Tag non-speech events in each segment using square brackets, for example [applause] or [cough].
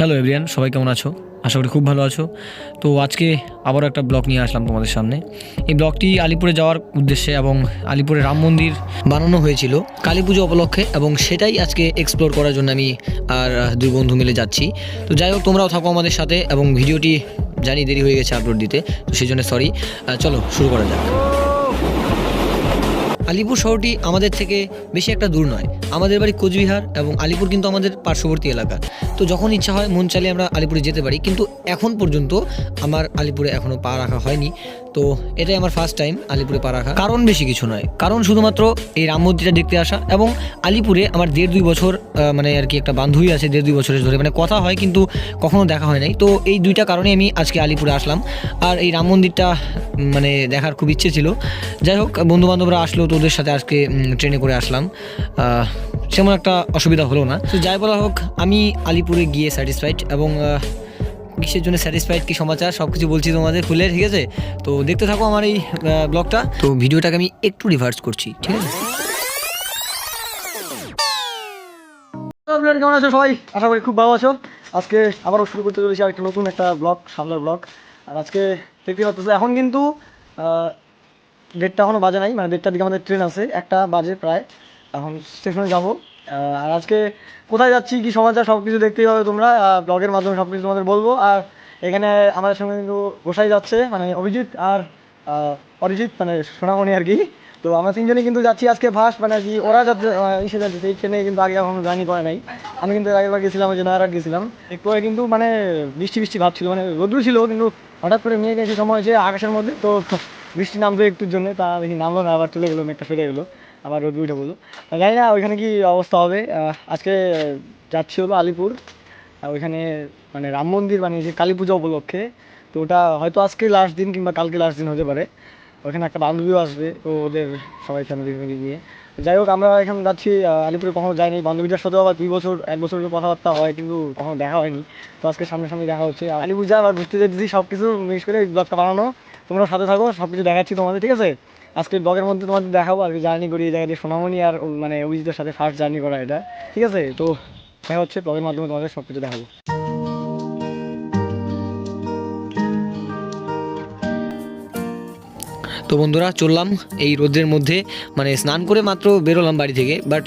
Hello everyone সবাই কেমন আছো? আশা করি খুব ভালো আছো। তো আজকে আবারও একটা ব্লগ নিয়ে আসলাম তোমাদের সামনে। এই ব্লগটি আলিপুরে যাওয়ার উদ্দেশ্যে এবং আলিপুরে রাম মন্দির বানানো হয়েছিল কালী পুজো উপলক্ষে এবং সেটাই আজকে এক্সপ্লোর করার জন্য আমি আর দুই বন্ধু মিলে যাচ্ছি। তো যাই হোক, তোমরাও থাকো আমাদের সাথে এবং ভিডিওটি জানি দেরি হয়ে গেছে আপলোড দিতে, তো সেই জন্য সরি চলো, শুরু করা যাক। আলিপুর শহরটি আমাদের থেকে বেশি একটা দূর নয়। আমাদের বাড়ি কোচবিহার এবং আলিপুর কিন্তু আমাদের পার্শ্ববর্তী এলাকা। তো যখন ইচ্ছা হয় মন চালে আমরা আলিপুরে যেতে পারি। কিন্তু এখন পর্যন্ত আমার আলিপুরে এখনও পা রাখা হয়নি। তো এটাই আমার ফার্স্ট টাইম আলিপুরে পা রাখা কারণ বেশি কিছু নয়। কারণ শুধুমাত্র এই রাম মন্দিরটা দেখতে আসা এবং আলিপুরে আমার দেড় দুই বছর মানে আর কি একটা বান্ধবী আছে, দেড় দুই বছরের ধরে মানে কথা হয় কিন্তু কখনো দেখা হয় নাই। তো এই দুইটা কারণে আমি আজকে আলিপুরে আসলাম। আর এই রাম মন্দিরটা মানে দেখার খুব ইচ্ছে ছিল। যাই হোক বন্ধু বান্ধবরা আসলো, তো ওদের সাথে আজকে ট্রেনে করে আসলাম। সেমন একটা অসুবিধা হলো না। তো যাই বলা হোক, আমি আলিপুরে গিয়ে স্যাটিসফাইড এবং কিসের জন্য স্যাটিসফাইড কি সমাচার সব কিছু বলছি তোমাদের খুলে ঠিক আছে? তো দেখতে থাকো আমার এই ব্লগটা তো ভিডিওটাকে আমি একটু রিভার্স করছি, ঠিক আছে? আপনারা কেমন আছো সবাই? আশা করি খুব ভালো আছো। আজকে আবারও শুরু করতে চলেছি আরেকটা নতুন একটা ব্লগ সামলার ব্লগ আর আজকে দেখতে পাচ্ছ, এখন কিন্তু দেড়টা এখনও বাজে নাই মানে দেড়টার দিকে আমাদের ট্রেন আছে, একটা বাজে প্রায়। এখন স্টেশনে যাব। আর আজকে কোথায় যাচ্ছি, কি সমাচার সব কিছু দেখতেই হবে তোমরা ব্লগের মাধ্যমে সব কিছু তোমাদের বলব। আর এখানে আমাদের সঙ্গে কিন্তু গোসাই যাচ্ছে মানে অভিজিৎ আর অরিজিৎ মানে সোনামণি আর কি। তো আমরা তিনজনই কিন্তু যাচ্ছি আজকে ফার্স্ট মানে কি ওরা যাচ্ছে ইসে যাচ্ছে, সেই ট্রেনে কিন্তু আগে কখনো জার্নি করে নাই। আমি কিন্তু এর আগের বার গেছিলাম, ওই যে নয়ারহাট গেছিলাম। একটু কিন্তু মানে বৃষ্টি বৃষ্টি ভাব ছিল মানে রোদ্রু ছিল, কিন্তু হঠাৎ করে মেঘ এসে সময় হয়েছে আকাশের মধ্যে, তো বৃষ্টি নামতো একটুর জন্য, তা দেখি নামলো না, আবার চলে গেলো, মেঘটা ফেলে গেলো। আবার রোদ্রু উঠে বলল। জানি না ওইখানে কি অবস্থা হবে। আজকে যাচ্ছি হলো আলিপুর। আর ওইখানে মানে রাম মন্দির মানে যে কালী পূজা উপলক্ষে। তো ওটা হয়তো আজকে লাস্ট দিন কিংবা কালকে লাস্ট দিন হতে পারে। ওখানে একটা বান্ধবীও আসবে, তো ওদের সবাই ফ্যামিলি ফ্যামিলি নিয়ে। যাই হোক, আমরা এখানে যাচ্ছি আলিপুরে কখনো যাইনি। বান্ধবীদের সাথেও আবার দুই বছর, এক বছর কথাবার্তা হয়, কিন্তু কখনো দেখা হয়নি। তো আজকে সামনাসামনি দেখা হচ্ছে। আর আলিপুর যা, আবার ঘুরতে যেতেছি সব কিছু মিক্স করে ব্লগটা বানানো। তোমরা সাথে থাকো সব কিছু দেখাচ্ছি তোমাদের, ঠিক আছে? আজকে ব্লগের মধ্যে তোমাদের দেখাবো আর জার্নি করি, এই জায়গাটি সোনামণি আর মানে অভিজিতের সাথে ফার্স্ট জার্নি করা এটা। ঠিক আছে? তো দেখা হচ্ছে ব্লগের মাধ্যমে তোমাদের সব কিছু দেখাবো। তো বন্ধুরা, চললাম এই রোদের মধ্যে। মানে স্নান করে মাত্র বেরোলাম বাড়ি থেকে। বাট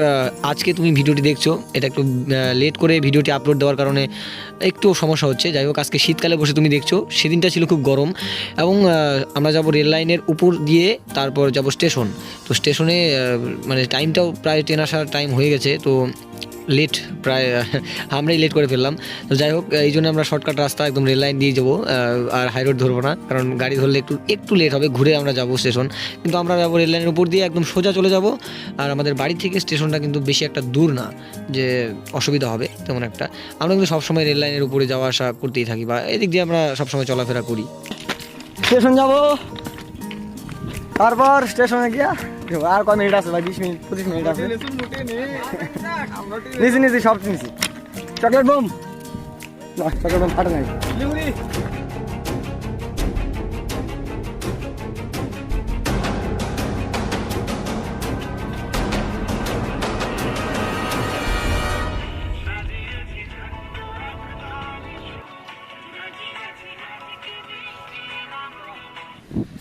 আজকে তুমি ভিডিওটি দেখছ। এটা একটু লেট করে ভিডিওটি আপলোড দেওয়ার কারণে একটু সমস্যা হচ্ছে। যাই হোক, আজকে শীতকালে বসে তুমি দেখছ। সেদিনটা ছিল খুব গরম এবং আমরা যাব রেল লাইনের উপর দিয়ে তারপর যাব স্টেশন। তো স্টেশনে মানে টাইমটাও প্রায় ট্রেন আসার টাইম হয়ে গেছে। তো লেট প্রায় আমরাই লেট করে ফেললাম। তো যাই হোক, এই জন্য আমরা শর্টকাট রাস্তা একদম রেল লাইন দিয়ে যাব আর হাই রোড ধরবো না, কারণ গাড়ি ধরলে একটু একটু লেট হবে, ঘুরে আমরা যাব স্টেশন কিন্তু আমরা যাব রেল লাইনের উপর দিয়ে একদম সোজা চলে যাব, আর আমাদের বাড়ি থেকে স্টেশনটা কিন্তু বেশি একটা দূর না, যে অসুবিধা হবে তেমন একটা। আমরা কিন্তু সবসময় রেল লাইনের উপরে যাওয়া আসা করতেই থাকি, বা এদিক দিয়ে আমরা সবসময় চলাফেরা করি। স্টেশন যাব। তারপর স্টেশনে গিয়া আর কয় মিনিট আছে ভাই? বিশ মিনিট, পঁচিশ মিনিট আছে। নিছি নিছি, সব নিছি। Chocolate bomb? না, চকলেট বোম ফাটে নাই।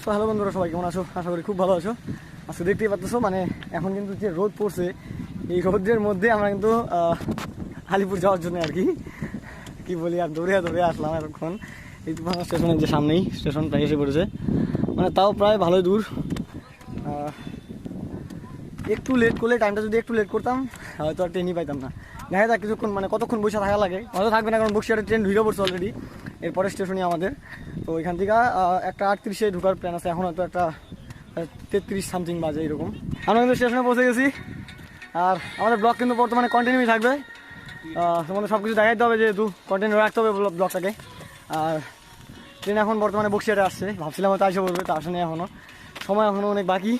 তো হ্যালো বন্ধুরা, সবাই কেমন আছো? আশা করি খুব ভালো আছো। আজকে দেখতেই পাচ্ছ মানে এখন কিন্তু যে রোদ পড়ছে, এই রোদের মধ্যে আমরা কিন্তু আলিপুর যাওয়ার জন্য আর কি কি বলি, আর দৌড়ে দৌড়ে আসলাম এতক্ষণ। এই তুফান স্টেশনের যে সামনেই স্টেশনটা এসে পড়েছে। মানে তাও প্রায় ভালোই দূর। একটু লেট করলে টাইমটা যদি একটু লেট করতাম, হয়তো আর ট্রেনই পাইতাম না। দেখা যাক কিছুক্ষণ মানে কতক্ষণ বসে থাকা লাগে। হয়তো থাকবে না, কারণ বক্সিয়ারের ট্রেন ঢুকে পড়ছে অলরেডি এরপরে স্টেশনই আমাদের। তো ওইখান থেকে একটা আটত্রিশে ঢোকার প্ল্যান আছে। এখন হয়তো একটা তেত্রিশ সামথিং বাজে এরকম। আমরা কিন্তু স্টেশনে পৌঁছে গেছি। আর আমাদের ব্লগ কিন্তু বর্তমানে কন্টিনিউই থাকবে। তোমাদের সব কিছু দেখাইতে হবে যেহেতু কন্টিনিউ রাখতে হবে ব্লগটাকে আর ট্রেন এখন বর্তমানে বক্সিয়ারে আসছে। ভাবছিলাম হয়তো আসে পড়বে তা আসেনি এখনও সময় এখনও অনেক বাকি।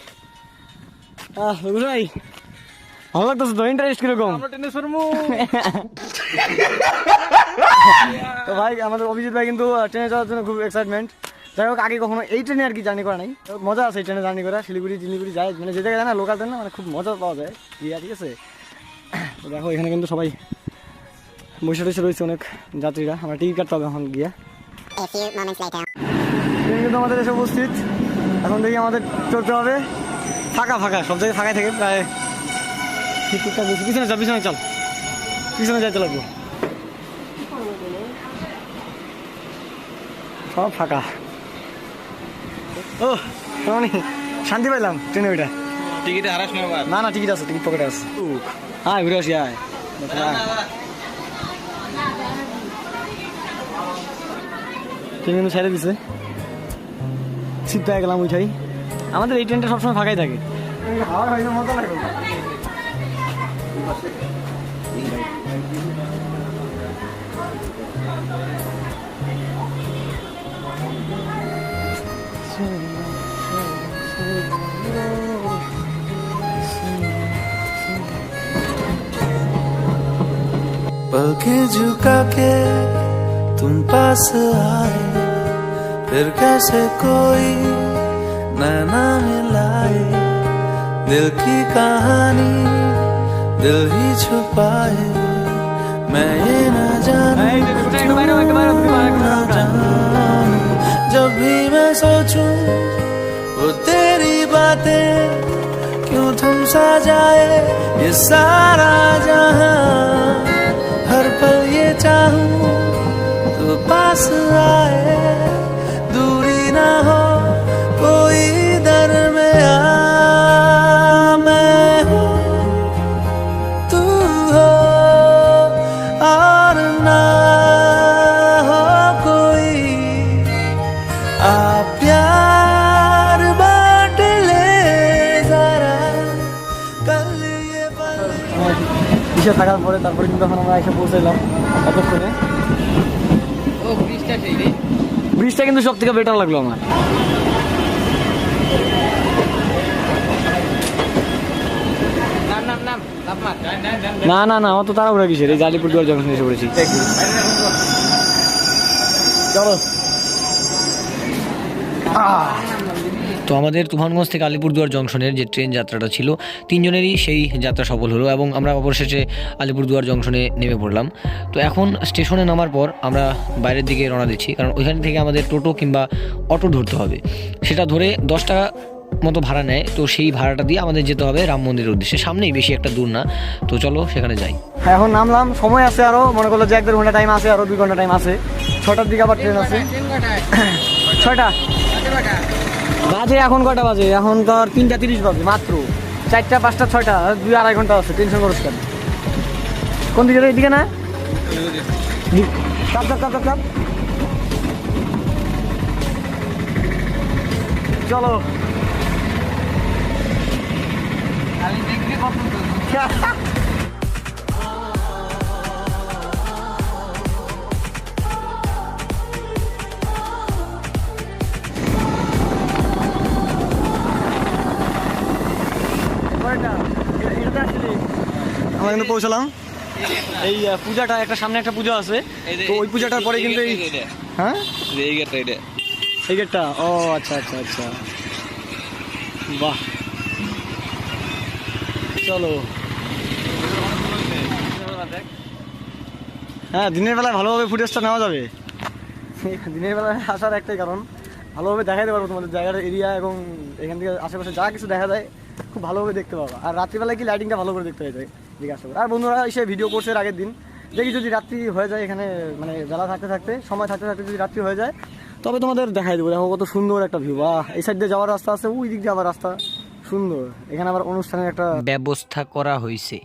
ভাই ভালো লাগতেছে তো? ইন্টারেস্ট কীরকম? [laughs] তো ভাই আমাদের অভিজিৎ ভাই কিন্তু ট্রেনে যাওয়ার জন্য খুব এক্সাইটমেন্ট যাই হোক আগে কখনো এই ট্রেনে আর কি জার্নি করা নাই। তো মজা আছে এই ট্রেনে জার্নি করা শিলিগুড়ি শিলিগুড়ি যায় মানে যে জায়গায় যায় না লোকাল ট্রেন মানে খুব মজা পাওয়া যায়। ইয়া ঠিক আছে? দেখো এখানে কিন্তু সবাই বসে টসে রয়েছে অনেক যাত্রীরা। আমরা টিকিট কাটতে হবে এখন গিয়ে. ট্রেন কিন্তু আমাদের এসে উপস্থিত। এখন দেখি আমাদের চলতে হবে। ফাঁকা ফাঁকা সব জায়গায় ফাঁকা থেকে প্রায় টুকটাক বেশি। পিছনে চল পিছনে চল। পিছনে যাইতে লাগবো। সব ফাঁকা। ও শান্তি পাইলাম ট্রেনে ওইটা টিকিটে হারাস না না না টিকিট আছে টিকিট পকেটে আছে। হ্যাঁ ঘুরে আসি আয়। ট্রেন কিন্তু ছেড়ে দিছে। সিট পেয়ে গেলাম উঠাই। আমাদের এই ট্রেনটা সবসময় ফাঁকাই থাকে। মজা লাগে पलकें झुका के तुम पास आए फिर कैसे कोई नैना मिलाए दिल की कहानी दिल ही छुपाए मैं ये न जानू न जानू जब भी मैं सोचूं वो तेरी बातें क्यों थम सा जाए ये सारा जहाँ हर पल ये चाहूँ तो पास आए दूरी ना हो। বিশে থাকার পরে তারপরে কিন্তু এখন আমরা এসে পৌঁছাইলাম এতক্ষণে। ও ব্রিজটা সেই রে। ব্রিজটা কিন্তু সব থেকে বেটার লাগল আমার। না না না অত তাড়াহুড়া কিসের? এই জালিপুর দুয়ার জংশন এসে পড়েছি। চলো। তো আমাদের তুফানগঞ্জ থেকে আলিপুরদুয়ার জংশনের যে ট্রেন যাত্রাটা ছিল তিনজনেরই সেই যাত্রা সফল হলো এবং আমরা অবশেষে আলিপুরদুয়ার জংশনে নেমে পড়লাম। তো এখন স্টেশনে নামার পর আমরা বাইরের দিকে রওনা দিচ্ছি কারণ ওইখান থেকে আমাদের টোটো কিংবা অটো ধরতে হবে। সেটা ধরে দশ টাকা মতো ভাড়া নেয় তো সেই ভাড়াটা দিয়ে আমাদের যেতে হবে রাম মন্দিরের উদ্দেশ্যে। সামনেই বেশি একটা দূর না তো চলো সেখানে যাই। এখন নামলাম সময় আছে আরও মনে করল যে এক দেড় ঘণ্টা টাইম আছে আরও দুই ঘণ্টা টাইম আছে। ছটার দিকে আবার ট্রেন আছে। ছয়টা? বাজে এখন কটা বাজে? এখন তো আর তিনটা তিরিশ বাজে মাত্র। চারটা পাঁচটা ছয়টা দুই আড়াই ঘণ্টা আছে টেনশন করিস কেন? কোন দিকে? এদিকে না? চাপ চাপ চাপ চাপ চলো। আমরা [laughs] কিন্তু পৌঁছালাম। এই পূজাটা একটা সামনে একটা পূজা আছে। তো ওই পূজাটার পরে কিন্তু এই হ্যাঁ? এই গেটটা এটা এই গেটটা? ও আচ্ছা আচ্ছা আচ্ছা। বাহ। চলো। হ্যাঁ দিনের বেলায় ভালোভাবে ফুটেজটা নেওয়া যাবে। [laughs] দিনের বেলায় আসার একটাই কারণ। ভালোভাবে দেখাইতে পারব তোমাদের জায়গার এরিয়া এবং এখান থেকে আশেপাশে যা কিছু দেখা যায়। খুব ভালোভাবে দেখতে পাবো। আর রাত্রিবেলায় কি লাইটিংটা ভালো করে দেখতে হয়ে যায় আসতে পারো। আর বন্ধুরা, এসে ভিডিও করছে আগের দিন। দেখি যদি রাত্রি হয়ে যায় এখানে মানে বেলা থাকতে থাকতে, সময় থাকতে থাকতে যদি রাত্রি হয়ে যায়, তবে তোমাদের দেখাই দেবো। দেখো কত সুন্দর একটা ভিউ বা এই সাইড দিয়ে যাওয়ার রাস্তা আছে, ওই দিক দিয়ে আবার রাস্তা। সুন্দর। এখানে আবার অনুষ্ঠানের একটা ব্যবস্থা করা হয়েছে।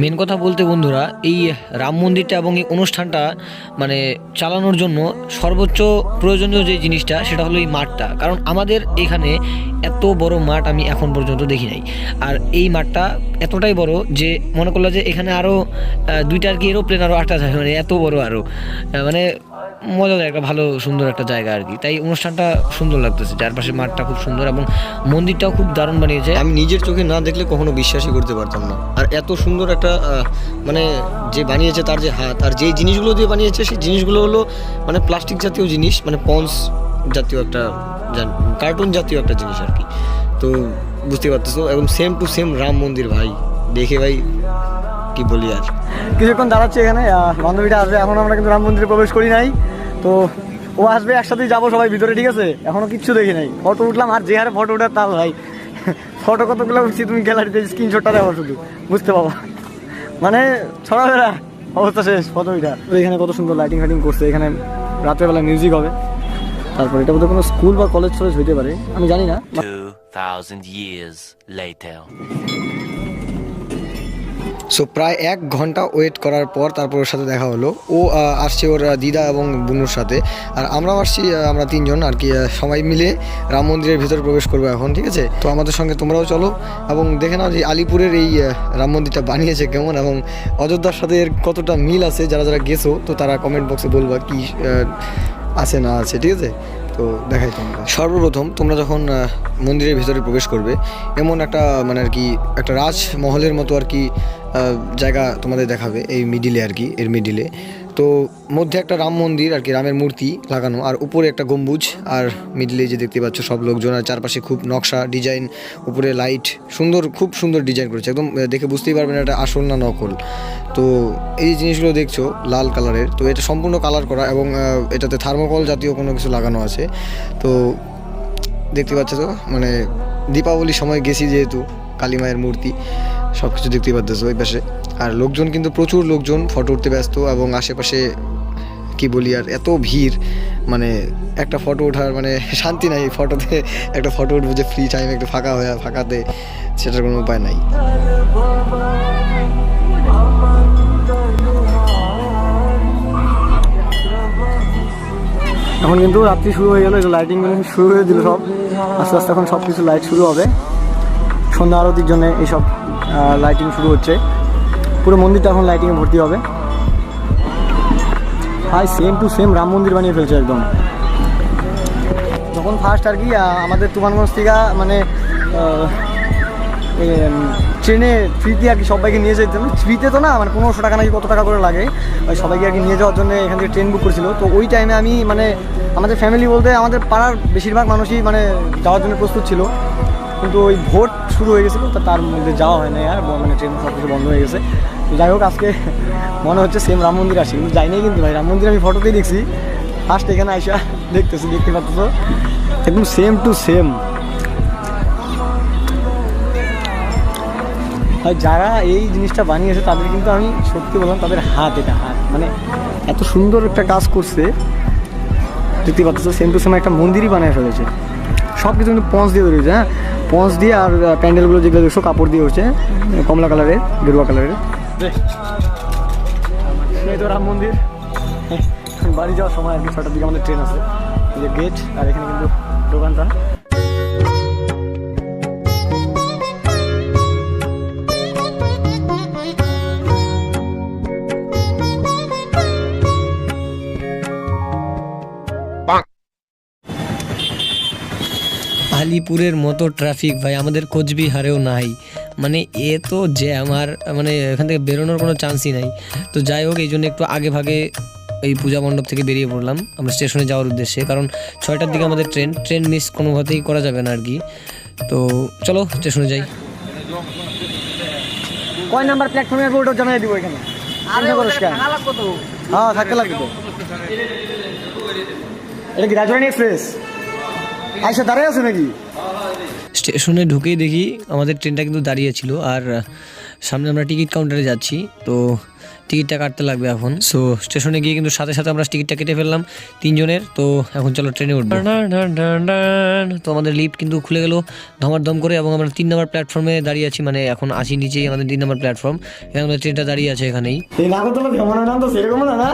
মেন কথা বলতে বন্ধুরা এই রাম মন্দিরটা এবং এই অনুষ্ঠানটা মানে চালানোর জন্য সর্বোচ্চ প্রয়োজনীয় যে জিনিসটা সেটা হলো এই মাঠটা। কারণ আমাদের এখানে এত বড় মাঠ আমি এখন পর্যন্ত দেখি নাই। আর এই মাঠটা এতটাই বড় যে মনে করল যে এখানে আরও দুইটা আর কি এরোপ্লেন আরও আটটা যায় মানে এত বড় আরও মানে মজাদার, একটা ভালো, সুন্দর একটা জায়গা আর কি। তাই অনুষ্ঠানটা সুন্দর লাগতেছে চারপাশে মাঠটা খুব সুন্দর এবং মন্দিরটাও খুব দারুণ বানিয়েছে। আমি নিজের চোখে না দেখলে কখনো বিশ্বাসই করতে পারতাম না। আর এত সুন্দর একটা মানে যে বানিয়েছে তার যে হাত, আর যেই জিনিসগুলো দিয়ে বানিয়েছে সেই জিনিসগুলো হলো মানে প্লাস্টিক জাতীয় জিনিস মানে পন্স জাতীয় একটা কার্টুন জাতীয় একটা জিনিস আর কি। তো বুঝতে পারতেছো, এবং সেম টু সেম রাম মন্দির ভাই, দেখে ভাই কি বলি আর? কিছুক্ষণ দাঁড়াচ্ছি এখানে আহ, বান্ধবীটা আসবে। এখন আমরা কিন্তু রাম মন্দিরে প্রবেশ করি নাই। তো ও আসবে একসাথেই যাব সবাই ভিতরে ঠিক আছে? এখনও কিচ্ছু দেখি নাই। ফটো উঠলাম আর যে হারে ফটো উঠার তাল ভাই। ফটো কতগুলো উঠছি তুমি গ্যালারিতে স্ক্রিনশটটা দেওয়া শুধু। বুঝতে পারব। মানে ছড়াবেলা অবস্থা শেষ ফটো উঠা এখানে কত সুন্দর লাইটিং ফাইটিং করছে। এখানে রাত্রেবেলা মিউজিক হবে। তারপর এটা বোধহয় কোনো স্কুল বা কলেজ টলেজ হইতে পারে। আমি জানি না। 2,000 years later. সো প্রায় এক ঘণ্টা ওয়েট করার পর তারপর ওর সাথে দেখা হলো। ও আসছে ওর দিদা এবং বুনুর সাথে। আর আমরাও আসছি আমরা তিনজন আর কি সবাই মিলে রাম মন্দিরের ভিতরে প্রবেশ করব এখন, ঠিক আছে? তো আমাদের সঙ্গে তোমরাও চলো এবং দেখে নাও যে আলিপুরের এই রাম মন্দিরটা বানিয়েছে কেমন এবং অযোধ্যার সাথে এর কতটা মিল আছে, যারা যারা গেছো, তো তারা কমেন্ট বক্সে বলবা কি আছে না আছে, ঠিক আছে? তো দেখাই তোমরা সর্বপ্রথম তোমরা যখন মন্দিরের ভিতরে প্রবেশ করবে, এমন একটা মানে আর কি, একটা রাজমহলের মতো আর কি জায়গা তোমাদের দেখাবে, এই মিডিলে আর কি, এর মিডিলে তো মধ্যে একটা রাম মন্দির আর কি, রামের মূর্তি লাগানো, আর উপরে একটা গম্বুজ, আর মিডলে যে দেখতে পাচ্ছ সব লোকজন, আর চারপাশে খুব নকশা, ডিজাইন, উপরে লাইট, সুন্দর, খুব সুন্দর ডিজাইন করেছে, একদম দেখে বুঝতেই পারবেন এটা আসল না নকল। তো এই জিনিসগুলো দেখছ, লাল কালারের, তো এটা সম্পূর্ণ কালার করা এবং এটাতে থার্মোকল জাতীয় কোনো কিছু লাগানো আছে। তো দেখতে পাচ্ছ তো মানে দীপাবলির সময় গেছি যেহেতু, কালী মায়ের মূর্তি। সব কিছু দেখতে পাচ্ছ ওই পাশে। আর লোকজন কিন্তু প্রচুর লোকজন ফটো উঠতে ব্যস্ত এবং আশেপাশে, কি বলি আর, এত ভিড় মানে একটা ফটো ওঠার মানে শান্তি নাই ফটোতে একটা ফটো উঠবো যে ফ্রি টাইম একটু ফাঁকা হয়ে, ফাঁকাতে, সেটার কোনো উপায় নাই। এখন কিন্তু রাত্রি শুরু হয়ে গেল লাইটিং শুরু হয়ে দিল সব। আস্তে আস্তে এখন সব কিছু লাইট শুরু হবে। সন্ধ্যা আরতির জন্য এইসব লাইটিং শুরু হচ্ছে। পুরো মন্দিরটা এখন লাইটিংয়ে ভর্তি হবে। হাই সেম টু সেম রাম মন্দির বানিয়ে ফেলছে একদম। যখন ফার্স্ট আর কি আমাদের তুফানগঞ্জ থেকে মানে ট্রেনে ফ্রিতে আর কি সবাইকে নিয়ে যেতে ফ্রিতে তো না মানে পনেরোশো টাকা নাকি কত টাকা করে লাগে। সবাইকে আর কি নিয়ে যাওয়ার জন্য এখান থেকে ট্রেন বুক করেছিল। তো ওই টাইমে আমি মানে আমাদের ফ্যামিলি বলতে আমাদের পাড়ার বেশিরভাগ মানুষই মানে যাওয়ার জন্য প্রস্তুত ছিল। কিন্তু ওই ভোট শুরু হয়ে গেছিল, তো তার মধ্যে যাওয়া হয় না আর মানে ট্রেন সব কিছু বন্ধ হয়ে গেছে। তো যাই হোক, আজকে মনে হচ্ছে সেম রাম মন্দির আসি, কিন্তু যাইনি কিন্তু ভাই। রাম মন্দির আমি ফটোতেই দেখছি। ফার্স্ট এখানে আইসা দেখতেছি, দেখতে পাচ্ছ? একদম সেম টু সেম যারা এই জিনিসটা বানিয়েছে, তাদের কিন্তু আমি সত্যি বললাম, তাদের হাত, এটা হাত। মানে এত সুন্দর একটা কাজ করছে। দেখতে পাচ্ছ সেম টু সেম একটা মন্দিরই বানিয়ে ফেলেছে। সব কিছু কিন্তু পঞ্চ দিয়ে হয়েছে হ্যাঁ? পঞ্চ দিয়ে আর প্যান্ডেল প্যান্ডেলগুলো যেগুলো দেখছ, কাপড় দিয়ে হচ্ছে কমলা কালারের, গেরুয়া কালারের। রাম মন্দির। বাড়ি যাওয়ার সময় আর কি ছটার দিকে আমাদের ট্রেন আছে। যে গেট আর এখানে কিন্তু দোকানটা আলিপুরের মতো ট্রাফিক ভাই আমাদের কোচবিহারেও নাই। মানে এ তো যে আমার মানে এখান থেকে বেরোনোর কোনো চান্সই নাই। তো যাই হোক এই জন্য একটু আগে ভাগে এই পূজা মণ্ডপ থেকে বেরিয়ে পড়লাম। আমরা স্টেশনে যাওয়ার উদ্দেশ্যে কারণ ছয়টার দিকে আমাদের ট্রেন ট্রেন মিস কোনোভাবেই করা যাবে না আর কি তো চলো স্টেশনে যাই। কয় নাম্বার প্ল্যাটফর্মে আসব ওটা জানাই দিব এখানে? হ্যাঁ থাকতে লাগবে এটা কি রাজবাড়ি এক্সপ্রেস আইসা আছে নাকি? স্টেশনে ঢুকেই দেখি আমাদের ট্রেনটা কিন্তু দাঁড়িয়ে ছিল আর সামনে আমরা টিকিট কাউন্টারে যাচ্ছি তো টিকিটটা কাটতে লাগবে এখন। সো স্টেশনে গিয়ে কিন্তু সাথে সাথে আমরা টিকিটটা কেটে ফেললাম তিনজনের তো এখন চলো ট্রেনে উঠবো। তো আমাদের লিফট কিন্তু খুলে গেল ধমাধম করে এবং আমরা তিন নম্বর প্ল্যাটফর্মে দাঁড়িয়ে আছি মানে এখন আছি নিচেই আমাদের তিন নম্বর প্ল্যাটফর্ম এখানে আমাদের ট্রেনটা দাঁড়িয়ে আছে এখানেই। এই নাগর তো কেমন নাম তো সেরকম না না?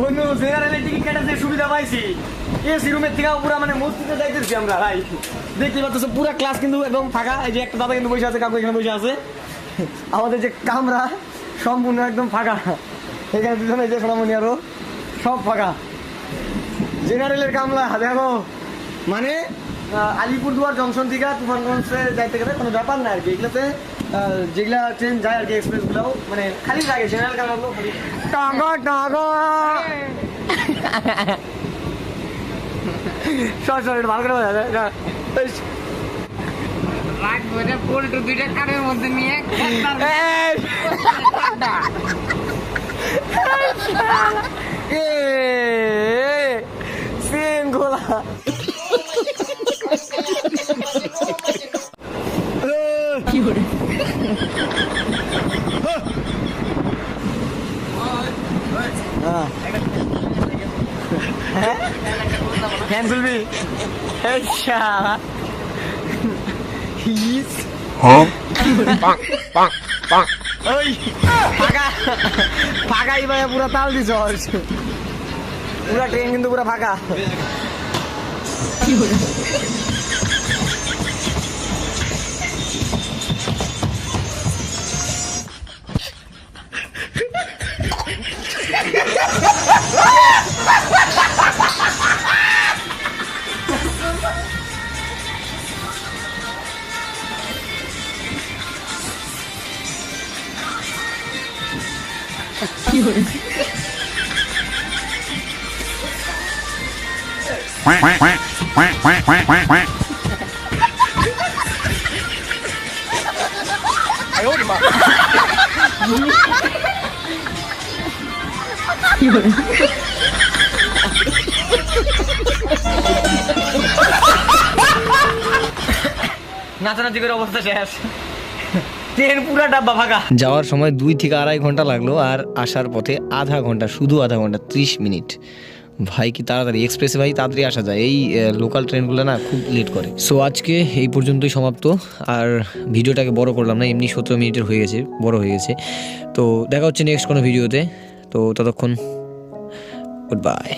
বন্ধু জেনারেলে টিকিট কাটাতে সুবিধা পাইছি। এসি রুমের থেকে পুরো মানে মসজিদে যাইতেছি আমরা, ভাই। দেখতে পাচ্ছ পুরো ক্লাস কিন্তু একদম ফাঁকা। এই যে একটা দাদা কিন্তু বসে আছে, কাকু এখানে বসে আছে। আমাদের যে কামরা, সম্পূর্ণ একদম ফাঁকা। এখানে দুজনে যে সোনামণি আরও, সব ফাঁকা। জেনারেলের কামলা, দেখো। মানে আলিপুরদুয়ার জংশন থেকে তুফানগঞ্জে যাইতে গেলে কোনো ব্যাপার না আর কি। এগুলোতে যেগুলা ট্রেন যায় আর কি এক্সপ্রেসগুলোও মানে খালি লাগে জেনারেল কামরাগুলো খালি। টাকা টাকা সর সর এটা ভালো করে বোঝা যায়। দুইটা কানের মধ্যে নিয়ে সিন খোলা। ফ্যান খুলবি এই শালা হিস ওই ফাঁকা ফাঁকা ভাই পুরা তাল দিছ। পুরা ট্রেন কিন্তু পুরা ফাঁকা। [laughs] নাচানাচি করে অবস্থা শেষ। ট্রেন যাওয়ার সময় দুই থেকে আড়াই ঘণ্টা লাগল আর আসার পথে আধা ঘণ্টা, শুধু আধা ঘণ্টা, ত্রিশ মিনিট। ভাই কি তাড়াতাড়ি এক্সপ্রেসে ভাই তাড়াতাড়ি আসা যায়। এই লোকাল ট্রেনগুলো না খুব লেট করে। সো আজকে এই পর্যন্তই সমাপ্ত। আর ভিডিওটাকে বড় করলাম না, এমনি সতেরো মিনিটের হয়ে গেছে, বড় হয়ে গেছে। তো দেখা হচ্ছে নেক্সট কোনো ভিডিওতে। তো ততক্ষণ গুড বাই